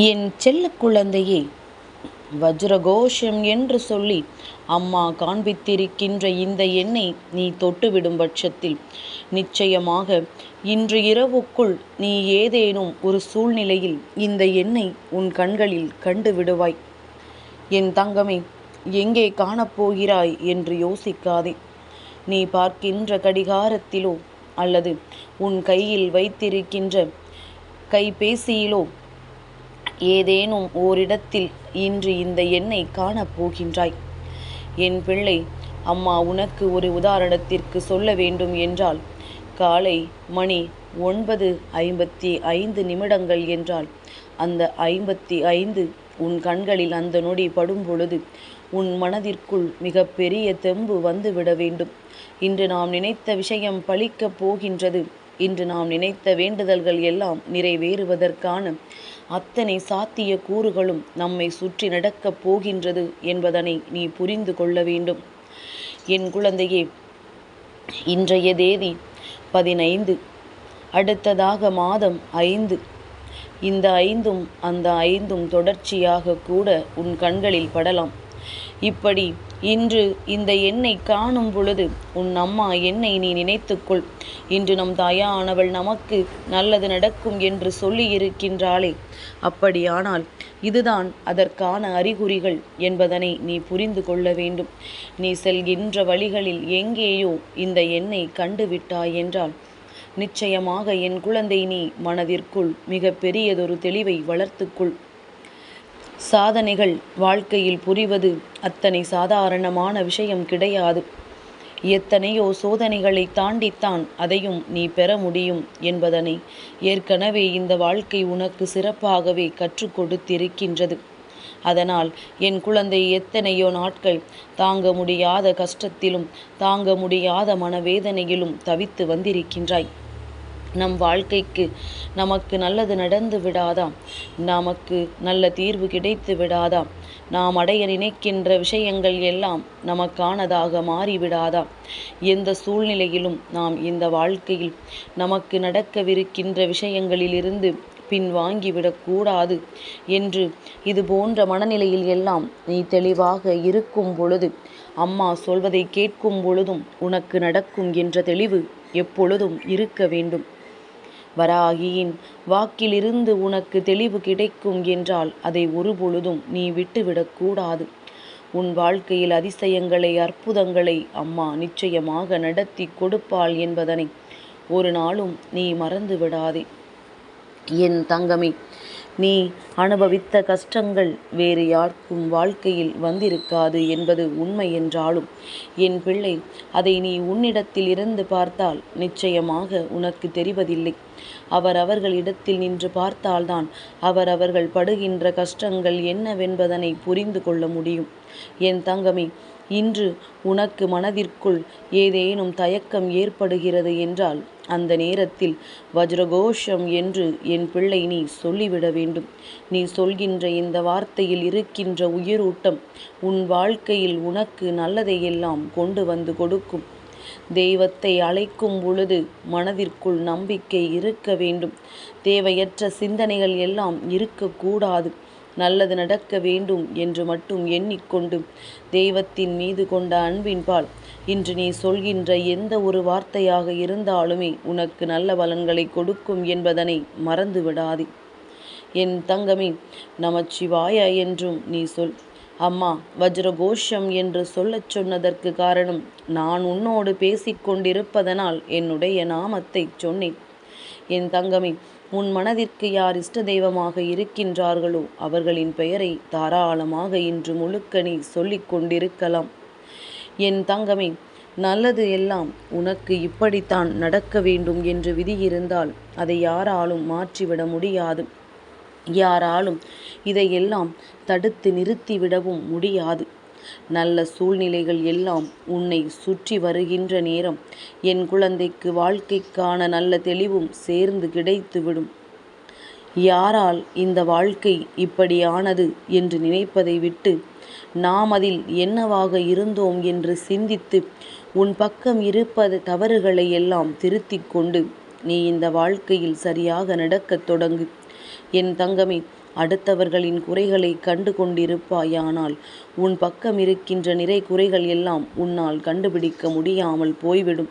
என் செல்ல குழந்தையே வஜ்ரகோஷம் என்று சொல்லி அம்மா காண்பித்திருக்கின்ற இந்த எண்ணை நீ தொட்டுவிடும் பட்சத்தில் நிச்சயமாக இன்று இரவுக்குள் நீ ஏதேனும் ஒரு சூழ்நிலையில் இந்த எண்ணை உன் கண்களில் கண்டு விடுவாய். என் தங்கமே எங்கே காணப்போகிறாய் என்று யோசிக்காதே. நீ பார்க்கின்ற கடிகாரத்திலோ அல்லது உன் கையில் வைத்திருக்கின்ற கைபேசியிலோ ஏதேனும் ஓரிடத்தில் இன்று இந்த எண்ணை காணப் போகின்றாய். என் பிள்ளை அம்மா உனக்கு ஒரு உதாரணத்திற்கு சொல்ல வேண்டும் என்றால் காலை மணி ஒன்பது ஐம்பத்தி ஐந்து நிமிடங்கள் என்றால் அந்த ஐம்பத்தி ஐந்து உன் கண்களில் அந்த நொடி படும் பொழுது உன் மனதிற்குள் மிக பெரிய தெம்பு வந்துவிட வேண்டும். இன்று நாம் நினைத்த விஷயம் பழிக்கப் போகின்றது. இன்று நாம் நினைத்த வேண்டுதல்கள் எல்லாம் நிறைவேறுவதற்கான அத்தனை சாத்திய கூறுகளும் நம்மை சுற்றி நடக்கப் போகின்றது என்பதனை நீ புரிந்து கொள்ள வேண்டும். என் குழந்தையே இன்றைய தேதி பதினைந்து அடுத்ததாக மாதம் ஐந்து. இந்த ஐந்தும் அந்த ஐந்தும் தொடர்ச்சியாக கூட உன் கண்களில் படலாம். இப்படி இன்று இந்த எண்ணை காணும் பொழுது உன் அம்மா என்னை நீ நினைத்துக்கொள். இன்று நம் தாயானவள் நமக்கு நல்லது நடக்கும் என்று சொல்லி இருக்கின்றாளே. அப்படியானால் இதுதான் அதற்கான அறிகுறிகள் என்பதனை நீ புரிந்து கொள்ள வேண்டும். நீ செல்கின்ற வழிகளில் எங்கேயோ இந்த எண்ணை கண்டுவிட்டாய் என்றால் நிச்சயமாக என் குழந்தை நீ மனதிற்குள் மிக பெரியதொரு தெளிவை வளர்த்துக்கொள். சாதனைகள் வாழ்க்கையில் புரிவது அத்தனை சாதாரணமான விஷயம் கிடையாது. எத்தனையோ சோதனைகளை தாண்டித்தான் அதையும் நீ பெற முடியும் என்பதனை ஏற்கனவே இந்த வாழ்க்கை உனக்கு சிறப்பாகவே கற்றுக் கொடுத்திருக்கின்றது. அதனால் என் குழந்தை எத்தனையோ நாட்கள் தாங்க முடியாத கஷ்டத்திலும் தாங்க முடியாத மனவேதனையிலும் தவித்து வந்திருக்கின்றாய். நம் வாழ்க்கைக்கு நமக்கு நல்லது நடந்து விடாதாம். நமக்கு நல்ல தீர்வு கிடைத்து விடாதாம். நாம் அடைய நினைக்கின்ற விஷயங்கள் எல்லாம் நமக்கானதாக மாறிவிடாதா எந்த சூழ்நிலையிலும் நாம் இந்த வாழ்க்கையில் நமக்கு நடக்கவிருக்கின்ற விஷயங்களிலிருந்து பின் வாங்கிவிடக்கூடாது என்று இது போன்ற மனநிலையில் எல்லாம் நீ தெளிவாக இருக்கும் பொழுது அம்மா சொல்வதை கேட்கும் பொழுதும் உனக்கு நடக்கும் என்ற தெளிவு எப்பொழுதும் இருக்க வேண்டும். வராகியின் வாக்கிலிருந்து உனக்கு தெளிவு கிடைக்கும் என்றால் அதை ஒருபொழுதும் நீ விட்டுவிடக்கூடாது உன் வாழ்க்கையில் அதிசயங்களை அற்புதங்களை அம்மா நிச்சயமாக நடத்தி கொடுப்பாள் என்பதனை ஒரு நாளும் நீ மறந்து விடாதே என் தங்கமே நீ அனுபவித்த கஷ்டங்கள் வேறு யாருக்கும் வாழ்க்கையில் வந்திருக்காது என்பது உண்மை என்றாலும் என் பிள்ளை அதை நீ உன்னிடத்தில் இருந்து பார்த்தால் நிச்சயமாக உனக்கு தெரிவதில்லை. அவர் அவர்களிடத்தில் நின்று பார்த்தால்தான் அவர் அவர்கள் படுகின்ற கஷ்டங்கள் என்னவென்பதனை புரிந்து கொள்ள முடியும். என் தங்கமே இன்று உனக்கு மனதிற்குள் ஏதேனும் தயக்கம் ஏற்படுகிறது என்றால் அந்த நேரத்தில் வஜ்ரகோஷம் என்று என் பிள்ளை நீ சொல்லிவிட வேண்டும். நீ சொல்கின்ற இந்த வார்த்தையில் இருக்கின்ற உயிரூட்டம் உன் வாழ்க்கையில் உனக்கு நல்லதையெல்லாம் கொண்டு வந்து கொடுக்கும். தெய்வத்தை அழைக்கும் பொழுது மனதிற்குள் நம்பிக்கை இருக்க வேண்டும். தேவையற்ற சிந்தனைகள் எல்லாம் இருக்கக்கூடாது. நல்லது நடக்க வேண்டும் என்று மட்டும் எண்ணிக்கொண்டு தெய்வத்தின் மீது கொண்ட அன்பின்பால் இன்று நீ சொல்கின்ற எந்த ஒரு வார்த்தையாக இருந்தாலுமே உனக்கு நல்ல பலன்களை கொடுக்கும் என்பதனை மறந்து விடாதே என் தங்கமே நமச்சிவாய என்றும் நீ சொல். அம்மா வஜ்ரகோஷம் என்று சொல்லச் சொன்னதற்கு காரணம் நான் உன்னோடு பேசிக்கொண்டிருப்பதனால் என்னுடைய நாமத்தை சொன்னேன். என் தங்கமே உன் மனதிற்கு யார் இஷ்ட தெய்வமாக இருக்கின்றார்களோ அவர்களின் பெயரை தாராளமாக இன்று முழுக்க நீ சொல்லிக் கொண்டிருக்கலாம். என் தங்கமே நல்லது எல்லாம் உனக்கு இப்படித்தான் நடக்க வேண்டும் என்று விதி இருந்தால் அதை யாராலும் மாற்றிவிட முடியாது. யாராலும் இதையெல்லாம் தடுத்து நிறுத்திவிடவும் முடியாது. நல்ல சூழ்நிலைகள் எல்லாம் உன்னை சுற்றி வருகின்ற நேரம் என் குழந்தைக்கு வாழ்க்கைக்கான நல்ல தெளிவும் சேர்ந்து கிடைத்துவிடும். யாரால் இந்த வாழ்க்கை இப்படியானது என்று நினைப்பதை விட்டு நாம் அதில் என்னவாக இருந்தோம் என்று சிந்தித்து உன் பக்கம் இருப்பது தவறுகளை எல்லாம் திருத்திக் கொண்டு நீ இந்த வாழ்க்கையில் சரியாக நடக்கத் தொடங்கு. என் தங்கமே அடுத்தவர்களின் குறைகளை கண்டு கொண்டிருப்பாயானால் உன் பக்கம் இருக்கின்ற நிறை குறைகள் எல்லாம் உன்னால் கண்டுபிடிக்க முடியாமல் போய்விடும்.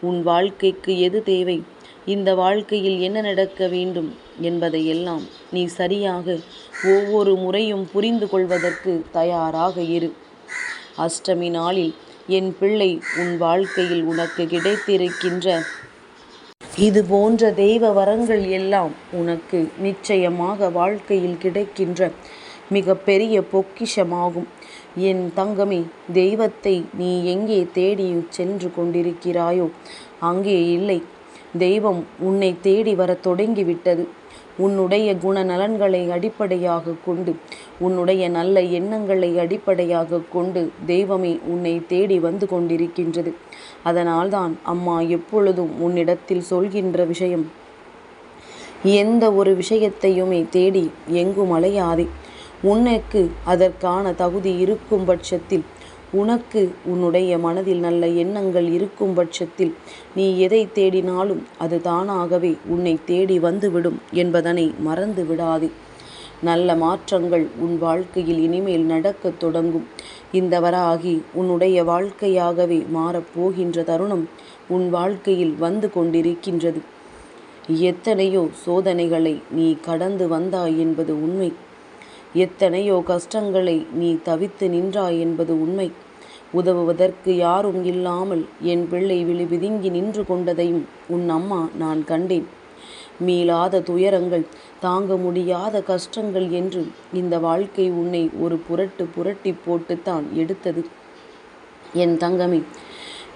உன் வாழ்க்கைக்கு எது தேவை? இந்த வாழ்க்கையில் என்ன நடக்க வேண்டும் என்பதையெல்லாம் நீ சரியாக ஒவ்வொரு முறையும் புரிந்து கொள்வதற்கு தயாராக இரு. அஷ்டமி நாளில் என் பிள்ளை உன் வாழ்க்கையில் உனக்கு கிடைத்திருக்கின்ற இது போன்ற தெய்வ வரங்கள் எல்லாம் உனக்கு நிச்சயமாக வாழ்க்கையில் கிடைக்கின்ற மிக பெரிய பொக்கிஷமாகும். என் தங்கமே தெய்வத்தை நீ எங்கே தேடி சென்று கொண்டிருக்கிறாயோ அங்கே இல்லை. தெய்வம் உன்னை தேடி வரத் தொடங்கிவிட்டது. உன்னுடைய குணநலன்களை அடிப்படையாக கொண்டு உன்னுடைய நல்ல எண்ணங்களை அடிப்படையாக கொண்டு தெய்வமே உன்னை தேடி வந்து கொண்டிருக்கின்றது. அதனால்தான் அம்மா எப்பொழுதும் உன்னிடத்தில் சொல்கின்ற விஷயம் எந்த ஒரு விஷயத்தையுமே தேடி எங்கும் அலையாதே. உனக்கு அதற்கான தகுதி இருக்கும் பட்சத்தில் உனக்கு உன்னுடைய மனதில் நல்ல எண்ணங்கள் இருக்கும் பட்சத்தில் நீ எதை தேடினாலும் அது தானாகவே உன்னை தேடி வந்துவிடும் என்பதனை மறந்து விடாதே. நல்ல மாற்றங்கள் உன் வாழ்க்கையில் இனிமேல் நடக்கத் தொடங்கும். இந்த வராகி உன்னுடைய வாழ்க்கையாகவே மாறப்போகின்ற தருணம் உன் வாழ்க்கையில் வந்து கொண்டிருக்கின்றது. எத்தனையோ சோதனைகளை நீ கடந்து வந்தாய் என்பது உண்மை. எத்தனையோ கஷ்டங்களை நீ தவித்து நின்றாய் என்பது உண்மை. உதவுவதற்கு யாரும் இல்லாமல் என் பிள்ளை விழி விதுங்கி நின்று கொண்டதையும் உன் அம்மா நான் கண்டேன். மீளாத துயரங்கள் தாங்க முடியாத கஷ்டங்கள் என்று இந்த வாழ்க்கை உன்னை ஒரு புரட்டு புரட்டி போட்டுத்தான் எடுத்தது. என் தங்கமே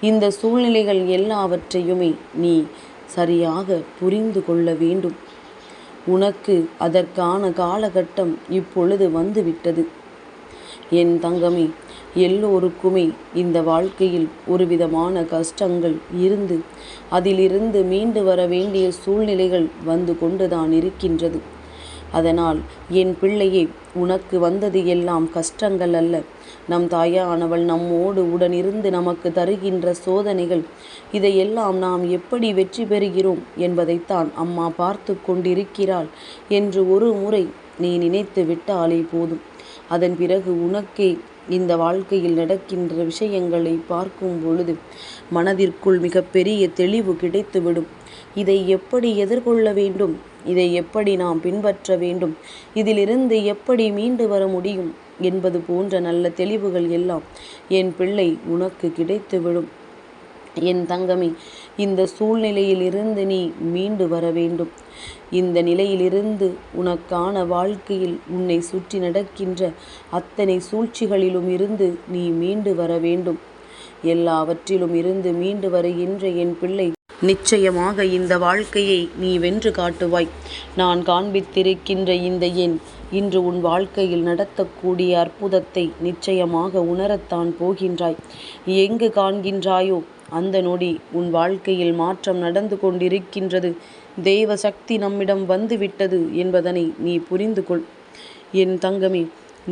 இந்த சூழ்நிலைகள் எல்லாவற்றையுமே நீ சரியாக புரிந்து கொள்ள வேண்டும். உனக்கு அதற்கான காலகட்டம் இப்பொழுது வந்துவிட்டது. என் தங்கமே எல்லோருக்குமே இந்த வாழ்க்கையில் ஒரு விதமான கஷ்டங்கள் இருந்து அதிலிருந்து மீண்டு வர வேண்டிய சூழ்நிலைகள் வந்து கொண்டுதான் இருக்கின்றது. அதனால் என் பிள்ளையே உனக்கு வந்தது எல்லாம் கஷ்டங்கள் அல்ல. நம் தாயானவள் நம்மோடு உடனிருந்து நமக்கு தருகின்ற சோதனைகள் இதையெல்லாம் நாம் எப்படி வெற்றி பெறுகிறோம் என்பதைத்தான் அம்மா பார்த்து கொண்டிருக்கிறாள் என்று ஒரு முறை நீ நினைத்து விட்டாலே போதும். அதன் பிறகு உனக்கே இந்த வாழ்க்கையில் நடக்கின்ற விஷயங்களை பார்க்கும் பொழுது மனதிற்குள் மிகப்பெரிய தெளிவு கிடைத்துவிடும். இதை எப்படி எதிர்கொள்ள வேண்டும்? இதை எப்படி நாம் பின்பற்ற வேண்டும்? இதிலிருந்து எப்படி மீண்டு வர முடியும் என்பது போன்ற நல்ல தெளிவுகள் எல்லாம் என் பிள்ளை உனக்கு கிடைத்துவிடும். என் தங்கமே இந்த சூழ்நிலையிலிருந்து நீ மீண்டு வர வேண்டும். இந்த நிலையிலிருந்து உனக்கான வாழ்க்கையில் உன்னை சுற்றி நடக்கின்ற அத்தனை சூழ்ச்சிகளிலும் இருந்து நீ மீண்டு வர வேண்டும். எல்லாவற்றிலும் இருந்து மீண்டு வருகின்ற என் பிள்ளை நிச்சயமாக இந்த வாழ்க்கையை நீ வென்று காட்டுவாய். நான் காண்பித்திருக்கின்ற இந்த எண் இன்று உன் வாழ்க்கையில் நடத்தக்கூடிய அற்புதத்தை நிச்சயமாக உணரத்தான் போகின்றாய். எங்கு காண்கின்றாயோ அந்த நொடி உன் வாழ்க்கையில் மாற்றம் நடந்து கொண்டிருக்கின்றது. தெய்வ சக்தி நம்மிடம் வந்துவிட்டது என்பதனை நீ புரிந்து கொள். என் தங்கமே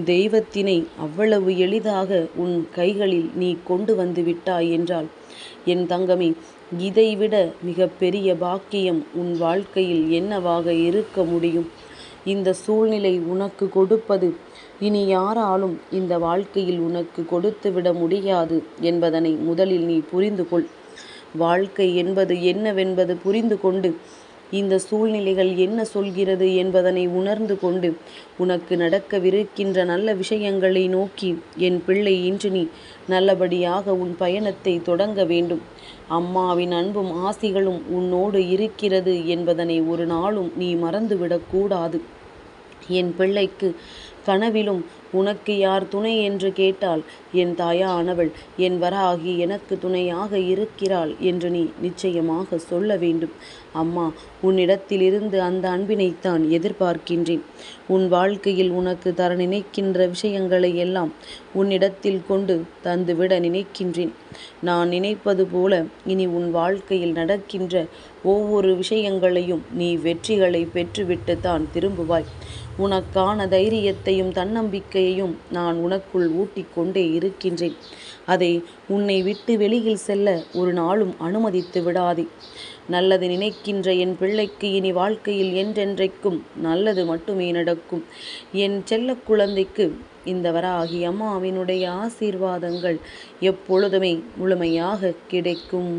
தெய்வத்தினை அவ்வளவு எளிதாக உன் கைகளில் நீ கொண்டு வந்து விட்டாய் என்றால் என் தங்கமே இதைவிட மிக பெரிய பாக்கியம் உன் வாழ்க்கையில் என்னவாக இருக்க முடியும்? இந்த சூழ்நிலை உனக்கு கொடுப்பது. இனி யாராலும் இந்த வாழ்க்கையில் உனக்கு கொடுத்துவிட முடியாது என்பதனை முதலில் நீ புரிந்து கொள் வாழ்க்கை என்பது என்னவென்பது புரிந்து கொண்டு இந்த சூழ்நிலைகள் என்ன சொல்கிறது என்பதனை உணர்ந்து கொண்டு உனக்கு நடக்கவிருக்கின்ற நல்ல விஷயங்களை நோக்கி என் பிள்ளை இன்று நீ நல்லபடியாக உன் பயணத்தை தொடங்க வேண்டும். அம்மாவின் அன்பும் ஆசிகளும் உன்னோடு இருக்கிறது என்பதனை ஒரு நாளும் நீ மறந்துவிடக்கூடாது. என் பிள்ளைக்கு கனவிலும் உனக்கு யார் துணை என்று கேட்டால் என் தாயானவள் என் வராகி எனக்கு துணையாக இருக்கிறாள் என்று நீ நிச்சயமாக சொல்ல வேண்டும். அம்மா உன்னிடத்திலிருந்து அந்த அன்பினைத்தான் எதிர்பார்க்கின்றேன். உன் வாழ்க்கையில் உனக்கு தர நினைக்கின்ற விஷயங்களை எல்லாம் உன்னிடத்தில் கொண்டு தந்துவிட நினைக்கின்றேன். நான் நினைப்பது போல இனி உன் வாழ்க்கையில் நடக்கின்ற ஒவ்வொரு விஷயங்களையும் நீ வெற்றிகளை பெற்றுவிட்டு தான் திரும்புவாய். உனக்கான தைரியத்தையும் தன்னம்பிக்கையையும் நான் உனக்குள் ஊட்டிக் கொண்டே இருக்கின்றேன். அதை உன்னை விட்டு வெளியில் செல்ல ஒரு நாளும் அனுமதித்து விடாதே. நல்லது நினைக்கின்ற என் பிள்ளைக்கு இனி வாழ்க்கையில் என்றென்றைக்கும் நல்லது மட்டுமே நடக்கும். என் செல்ல குழந்தைக்கு இந்த வராகி அம்மாவினுடைய ஆசீர்வாதங்கள் எப்பொழுதுமே முழுமையாக கிடைக்கும்.